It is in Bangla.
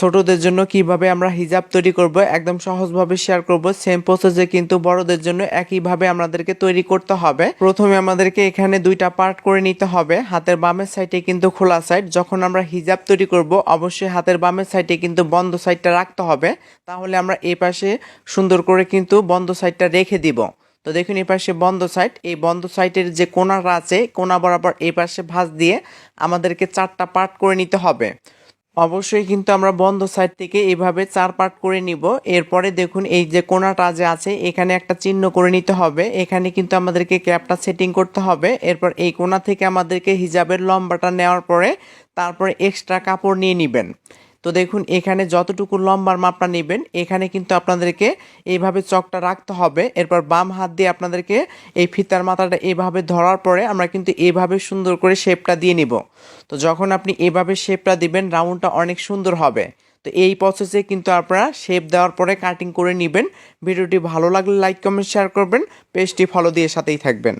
ছোটদের জন্য কীভাবে আমরা হিজাব তৈরি করব, একদম সহজভাবে শেয়ার করব সেম প্রসেসে কিন্তু বড়দের জন্য একইভাবে আমাদেরকে তৈরি করতে হবে। প্রথমে আমাদেরকে এখানে দুইটা পার্ট করে নিতে হবে। হাতের বামের সাইডে কিন্তু খোলা সাইড যখন আমরা হিজাব তৈরি করব, অবশ্যই হাতের বামের সাইডে কিন্তু বন্ধ সাইডটা রাখতে হবে। তাহলে আমরা এই পাশে সুন্দর করে কিন্তু বন্ধ সাইডটা রেখে দিব। তো দেখুন এই পাশে বন্ধ সাইড এই বন্ধ সাইডের যে কোনাটা আছে কোনা বরাবর এই পাশে ভাঁজ দিয়ে আমাদেরকে চারটা পার্ট করে নিতে হবে। অবশ্যই কিন্তু আমরা বন্ধ সাইড থেকে এভাবে চার পার্ট করে নিব। এরপরে দেখুন, এই যে কোনাটা যে আছে, এখানে একটা চিহ্ন করে নিতে হবে। এখানে কিন্তু আমাদেরকে ক্যাপটা সেটিং করতে হবে। এরপর এই কোনা থেকে আমাদেরকে হিজাবের লম্বাটা নেওয়ার পরে তারপরে এক্সট্রা কাপড় নিয়ে নেবেন। তো দেখুন, এখানে যতটুকু লম্বার মাপটা নেবেন, এখানে কিন্তু আপনাদেরকে এইভাবে চকটা রাখতে হবে। এরপর বাম হাত দিয়ে আপনাদেরকে এই ফিতার মাথাটা এভাবে ধরার পরে আমরা কিন্তু এভাবে সুন্দর করে শেপটা দিয়ে নিব। তো যখন আপনি এভাবে শেপটা দিবেন, রাউন্ডটা অনেক সুন্দর হবে। তো এই প্রসেসে কিন্তু আপনারা শেপ দেওয়ার পরে কাটিং করে নেবেন। ভিডিওটি ভালো লাগলে লাইক কমেন্ট শেয়ার করবেন। পেজটি ফলো দিয়ে সাথেই থাকবেন।